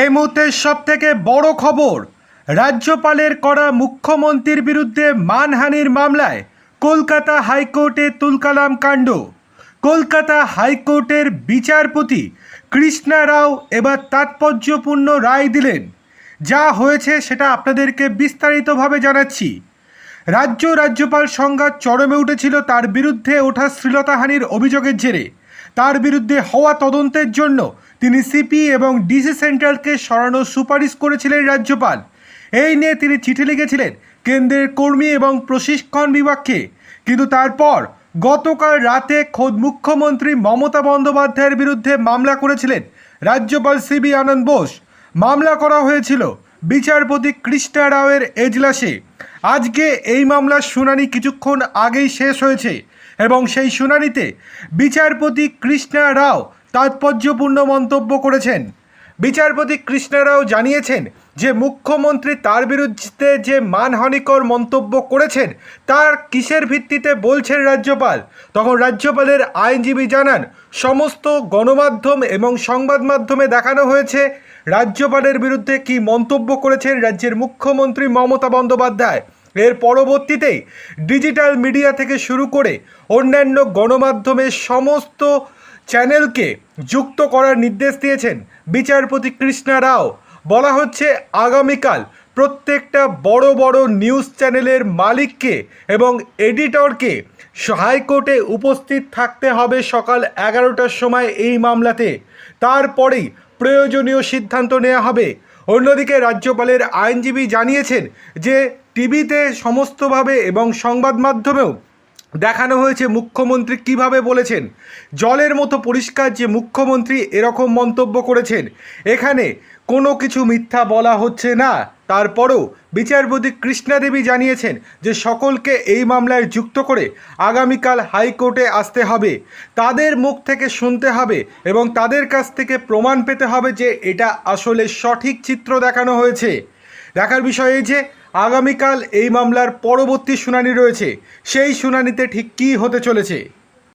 এই মুহূর্তের সব থেকে বড় খবর, রাজ্যপালের করা মুখ্যমন্ত্রীর বিরুদ্ধে মানহানির মামলায় কলকাতা হাইকোর্টে তুলকালাম কাণ্ড। কলকাতা হাইকোর্টের বিচারপতি কৃষ্ণা রাও এবার তাৎপর্যপূর্ণ রায় দিলেন। যা হয়েছে সেটা আপনাদেরকে বিস্তারিতভাবে জানাচ্ছি। রাজ্য রাজ্যপাল সংঘাত চরমে উঠেছিল তার বিরুদ্ধে ওঠা শ্লীলতাহানির অভিযোগের জেরে। তার বিরুদ্ধে হওয়া তদন্তের জন্য তিনি সিপি এবং ডিসি সেন্ট্রালকে সরানোর সুপারিশ করেছিলেন রাজ্যপাল। এই নিয়ে তিনি চিঠি লিখেছিলেন কেন্দ্রের কর্মী এবং প্রশিক্ষণ বিভাগকে। কিন্তু তারপর গতকাল রাতে খোদ মুখ্যমন্ত্রী মমতা বন্দ্যোপাধ্যায়ের বিরুদ্ধে মামলা করেছিলেন রাজ্যপাল সিবি আনন্দ বোস। মামলা করা হয়েছিল বিচারপতি কৃষ্ণা রাওয়ের এজলাসে। আজকে এই মামলার শুনানি কিছুক্ষণ আগেই শেষ হয়েছে। এবং সেই শুনানিতে বিচারপতি কৃষ্ণা রাও তাৎপর্যপূর্ণ মন্তব্য করেছেন। বিচারপতি কৃষ্ণা রাও জানিয়েছেন যে, মুখ্যমন্ত্রী তার বিরুদ্ধে যে মানহানিকর মন্তব্য করেছেন, তার কিসের ভিত্তিতে বলছেন রাজ্যপাল? তখন রাজ্যপালের আইনজীবী জানান, সমস্ত গণমাধ্যম এবং সংবাদ মাধ্যমে দেখানো হয়েছে রাজ্যপালের বিরুদ্ধে কি মন্তব্য করেছেন রাজ্যের মুখ্যমন্ত্রী মমতা বন্দ্যোপাধ্যায়। এর পরবর্তীতেই ডিজিটাল মিডিয়া থেকে শুরু করে অন্যান্য গণমাধ্যমের সমস্ত চ্যানেলকে যুক্ত করার নির্দেশ দিয়েছেন বিচারপতি কৃষ্ণা রাও। বলা হচ্ছে, আগামীকাল প্রত্যেকটা বড় বড় নিউজ চ্যানেলের মালিককে এবং এডিটরকে হাইকোর্টে উপস্থিত থাকতে হবে সকাল এগারোটার সময় এই মামলাতে। তারপরেই প্রয়োজনীয় সিদ্ধান্ত নেওয়া হবে। অন্যদিকে রাজ্যপালের আইনজীবী জানিয়েছেন যে টিভিতে সমস্তভাবে এবং সংবাদ মাধ্যমেও দেখানো হয়েছে মুখ্যমন্ত্রী কীভাবে বলেছেন, জলের মতো পরিষ্কার যে মুখ্যমন্ত্রী এরকম মন্তব্য করেছেন, এখানে কোনো কিছু মিথ্যা বলা হচ্ছে না। তারপরও বিচারপতি কৃষ্ণাদেবী জানিয়েছেন যে সকলকে এই মামলায় যুক্ত করে আগামীকাল হাইকোর্টে আসতে হবে। তাদের মুখ থেকে শুনতে হবে এবং তাদের কাছ থেকে প্রমাণ পেতে হবে যে এটা আসলে সঠিক চিত্র দেখানো হয়েছে। দেখার বিষয় এই যে আগামীকাল এই মামলার পরবর্তী শুনানি রয়েছে। সেই শুনানিতে ঠিক কী হতে চলেছে?